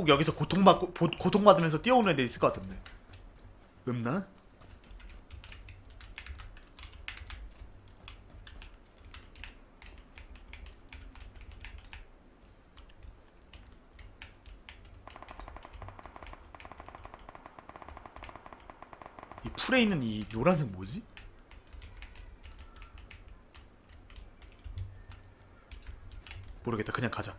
꼭 여기서 고통받고 보- 고통받으면서 뛰어오는 애들 있을 것 같은데 없나? 이 풀에 있는 이 노란색 뭐지? 모르겠다 그냥 가자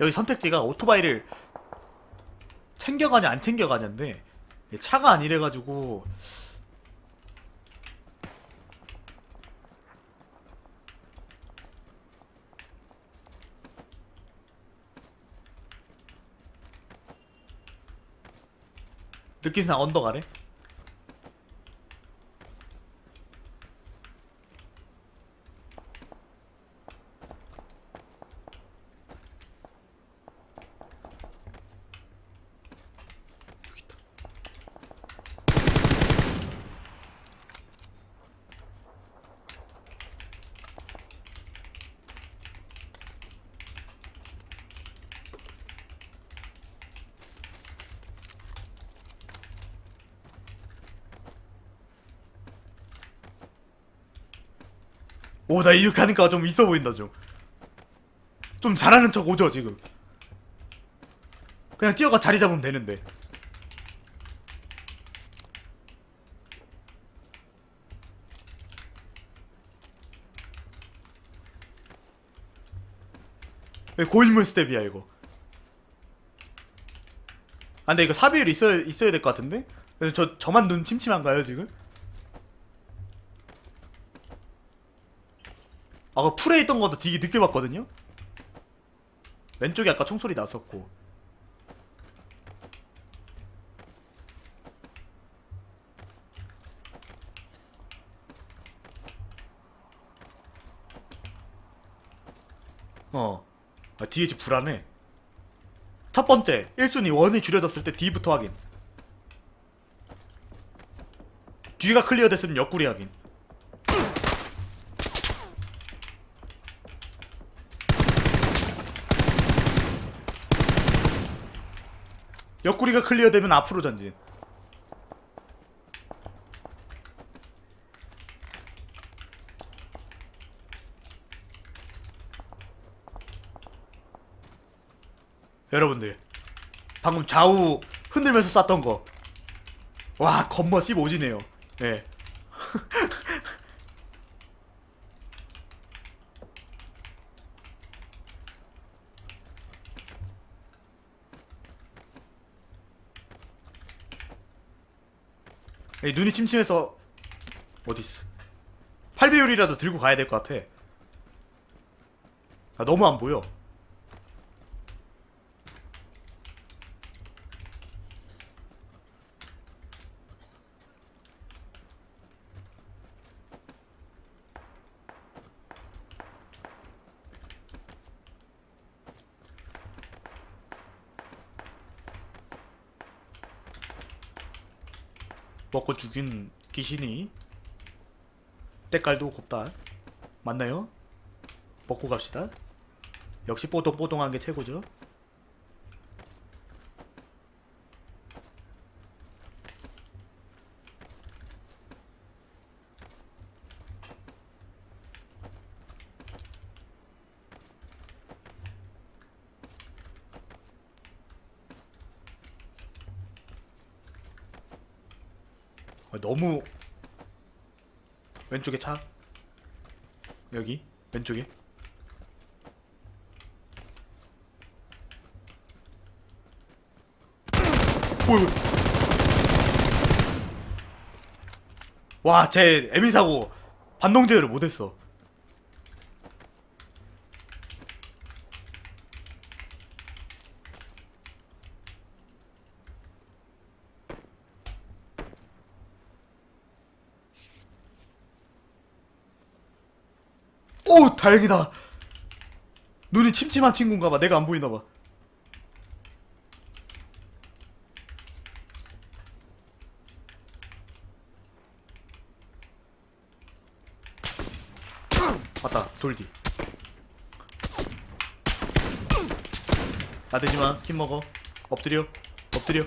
여기 선택지가 오토바이를 챙겨가냐 안 챙겨가냐인데 차가 아니래가지고 느낌상 언덕 아래? 오, 나 이렇게 하니까 좀 있어 보인다, 좀. 좀 잘하는 척 오죠, 지금. 그냥 뛰어가 자리 잡으면 되는데. 왜 고인물 스텝이야, 이거. 아, 근데 이거 사비율 있어야, 있어야 될 것 같은데? 저, 저만 눈 침침한가요, 지금? 아, 그 풀에 있던 것도 되게 늦게 봤거든요? 왼쪽에 아까 총소리 났었고. 어. 아, 뒤에 지금 불안해. 첫 번째, 1순위 원이 줄여졌을 때 D부터 확인. 뒤가 클리어 됐으면 옆구리 확인. 옆구리가 클리어되면 앞으로 전진. 여러분들 방금 좌우 흔들면서 쐈던 거. 와 건머 15지네요. 네. 에이, 눈이 침침해서 어딨어? 8배율이라도 들고 가야 될 것 같아. 아 너무 안 보여. 먹고 죽인 귀신이 때깔도 곱다. 맞나요? 먹고 갑시다. 역시 뽀동뽀동한 게 최고죠 너무 왼쪽에 차. 여기 왼쪽에. 와제 에미 사고 반동 제어를 못했어 오 다행이다. 눈이 침침한 친구인가봐. 내가 안 보이나봐. 맞다. 돌디 나대지마. 킴 먹어. 엎드려. 엎드려.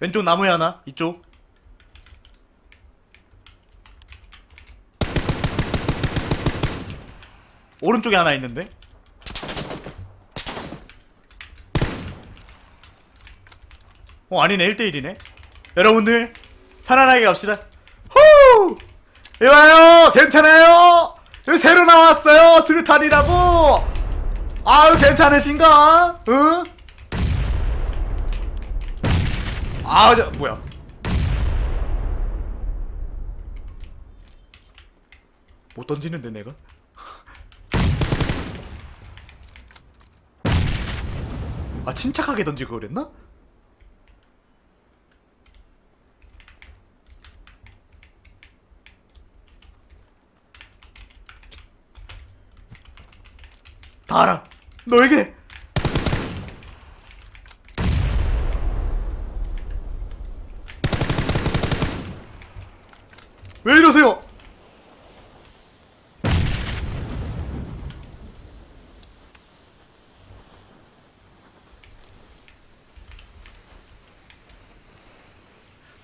왼쪽 나무에 하나 이쪽. 오른쪽에 하나 있는데. 어 아니네. 1대1이네. 여러분들 편안하게 갑시다. 후! 이봐요? 괜찮아요? 여기 새로 나왔어요? 스루탄이라고? 아유 괜찮으신가? 응? 아우 저 뭐야. 못 던지는데 내가? 아 침착하게 던지고 그랬나? 다 알아. 너에게 왜 이러세요?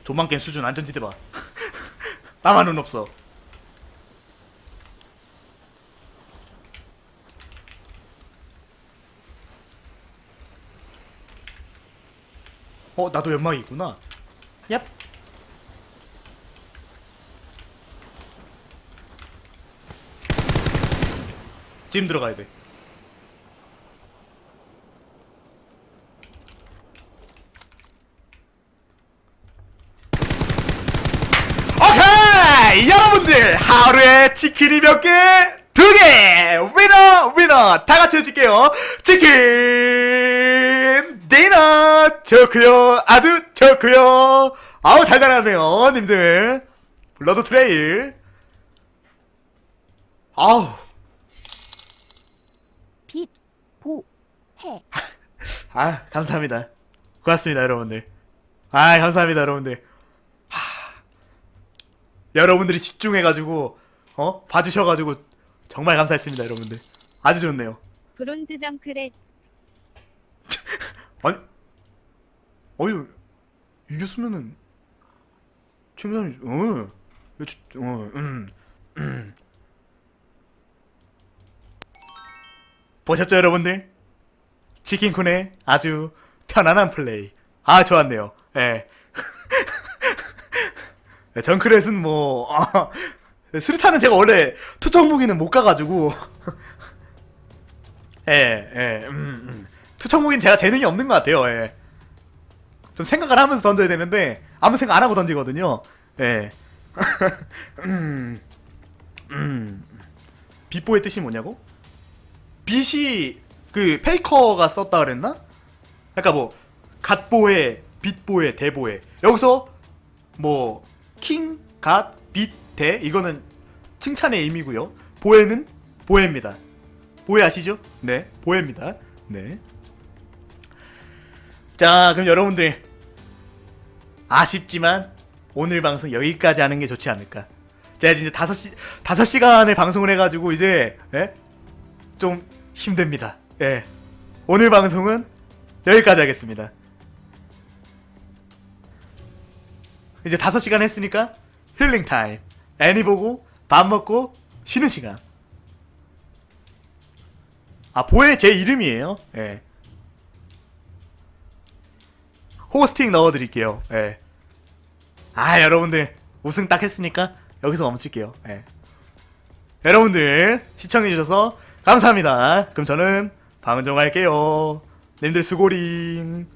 도망 게임 수준 안전지대 봐. 나만은 없어. 어, 나도 연막이 있구나. 얍. 지금 들어가야 돼. 오케이! 여러분들, 하루에 치킨이 몇 개? 두 개! 위너, 위너! 다 같이 해줄게요. 치킨! 디너! 좋구요. 아주 좋구요. 아우, 달달하네요, 님들. 블러드 트레일. 아우. 빛, 보, 해. 아, 감사합니다. 고맙습니다, 여러분들. 아, 감사합니다, 여러분들. 하... 여러분들이 집중해가지고, 어? 봐주셔가지고, 정말 감사했습니다, 여러분들. 아주 좋네요. 브론즈 덩크렛. 아니, 어유, 이겼으면은, 칭찬이, 어, 왜 주- 어, 음, 음. 보셨죠, 여러분들? 치킨쿤의 아주 편안한 플레이. 아, 좋았네요. 예. 네, 정크렛은 뭐, 아, 스리타는 제가 원래 투척 무기는 못 가가지고. 예, 예, 음, 음. 투척 무기는 제가 재능이 없는 것 같아요, 예. 좀 생각을 하면서 던져야 되는데, 아무 생각 안 하고 던지거든요. 예. 음, 음. 빛보의 뜻이 뭐냐고? 빛이 그 페이커가 썼다 그랬나? 그러니까 뭐 갓보에, 빛보에, 대보에 여기서 뭐 킹, 갓, 빛, 대 이거는 칭찬의 의미고요. 보에는 보에입니다. 보에 아시죠? 네, 보에입니다. 네. 자, 그럼 여러분들 아쉽지만 오늘 방송 여기까지 하는 게 좋지 않을까. 제가 이제 다섯 시 다섯 시간을 방송을 해가지고 이제 예? 좀 힘듭니다. 예. 오늘 방송은 여기까지 하겠습니다. 이제 5시간 했으니까 힐링 타임. 애니 보고 밥 먹고 쉬는 시간. 아, 보에 제 이름이에요. 예. 호스팅 넣어 드릴게요. 예. 아, 여러분들 우승 딱 했으니까 여기서 멈출게요. 예. 여러분들 시청해 주셔서 감사합니다. 그럼 저는 방송할게요. 님들 수고링.